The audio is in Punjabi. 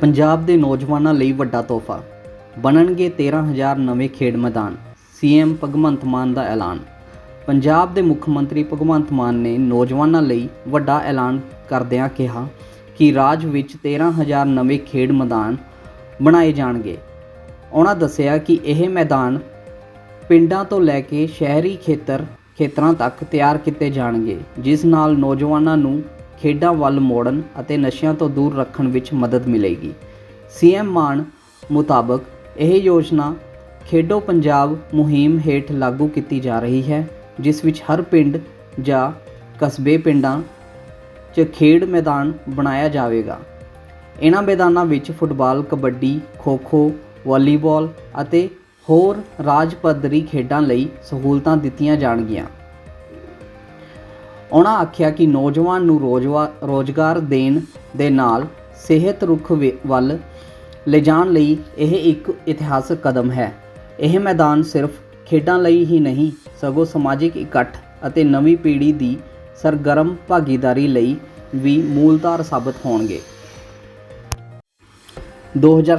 ਪੰਜਾਬ ਦੇ ਨੌਜਵਾਨਾਂ ਲਈ ਵੱਡਾ ਤੋਹਫਾ। ਬਣਨਗੇ 13000 ਨਵੇਂ ਖੇਡ ਮੈਦਾਨ, ਸੀਐਮ ਭਗਵੰਤ ਮਾਨ ਦਾ ਐਲਾਨ। ਪੰਜਾਬ ਦੇ ਮੁੱਖ ਮੰਤਰੀ ਭਗਵੰਤ ਮਾਨ ਨੇ ਨੌਜਵਾਨਾਂ ਲਈ ਵੱਡਾ ਐਲਾਨ ਕਰਦਿਆਂ ਕਿਹਾ ਕਿ ਰਾਜ ਵਿੱਚ 13000 ਨਵੇਂ ਖੇਡ ਮੈਦਾਨ ਬਣਾਏ ਜਾਣਗੇ। ਉਹਨਾਂ ਦੱਸਿਆ ਕਿ ਇਹ ਮੈਦਾਨ ਪਿੰਡਾਂ ਤੋਂ ਲੈ ਕੇ ਸ਼ਹਿਰੀ ਖੇਤਰ, ਖੇਤਰਾਂ ਤੱਕ ਤਿਆਰ ਕੀਤੇ ਜਾਣਗੇ, ਜਿਸ ਨਾਲ ਨੌਜਵਾਨਾਂ ਨੂੰ ਖੇਡਾਂ ਵੱਲ ਮੋੜਨ ਅਤੇ ਨਸ਼ਿਆਂ ਤੋਂ ਦੂਰ ਰੱਖਣ ਵਿੱਚ ਮਦਦ ਮਿਲੇਗੀ। ਸੀਐਮ ਮਾਨ ਮੁਤਾਬਕ ਇਹ ਯੋਜਨਾ ਖੇਡੋ ਪੰਜਾਬ ਮੁਹਿੰਮ ਹੇਠ ਲਾਗੂ ਕੀਤੀ ਜਾ ਰਹੀ ਹੈ, ਜਿਸ ਵਿੱਚ ਹਰ ਪਿੰਡ ਜਾਂ ਕਸਬੇ ਪਿੰਡਾਂ 'ਚ ਖੇਡ ਮੈਦਾਨ ਬਣਾਇਆ ਜਾਵੇਗਾ। ਇਹਨਾਂ ਮੈਦਾਨਾਂ ਵਿੱਚ ਫੁੱਟਬਾਲ, ਕਬੱਡੀ, ਖੋ-ਖੋ, ਵਾਲੀਬਾਲ ਅਤੇ ਹੋਰ ਰਾਜ ਪੱਧਰੀ ਖੇਡਾਂ ਲਈ ਸਹੂਲਤਾਂ ਦਿੱਤੀਆਂ ਜਾਣਗੀਆਂ। ਉਹਨਾਂ ਆਖਿਆ ਕਿ ਨੌਜਵਾਨ ਨੂੰ ਰੋਜ਼ਵਾ- ਰੋਜ਼ਗਾਰ ਦੇਣ ਦੇ ਨਾਲ ਸਿਹਤ ਰੁੱਖ ਵੇ- ਵੱਲ ਲਿਜਾਣ ਲਈ ਇਹ ਇੱਕ ਇਤਿਹਾਸਕ ਕਦਮ ਹੈ। ਇਹ ਮੈਦਾਨ ਸਿਰਫ ਖੇਡਾਂ ਲਈ ਹੀ ਨਹੀਂ, ਸਗੋਂ ਸਮਾਜਿਕ ਇਕੱਠ ਅਤੇ ਨਵੀਂ ਪੀੜ੍ਹੀ ਦੀ ਸਰਗਰਮ ਭਾਗੀਦਾਰੀ ਲਈ ਵੀ ਮੂਲਧਾਰ ਸਾਬਤ ਹੋਣਗੇ। 2000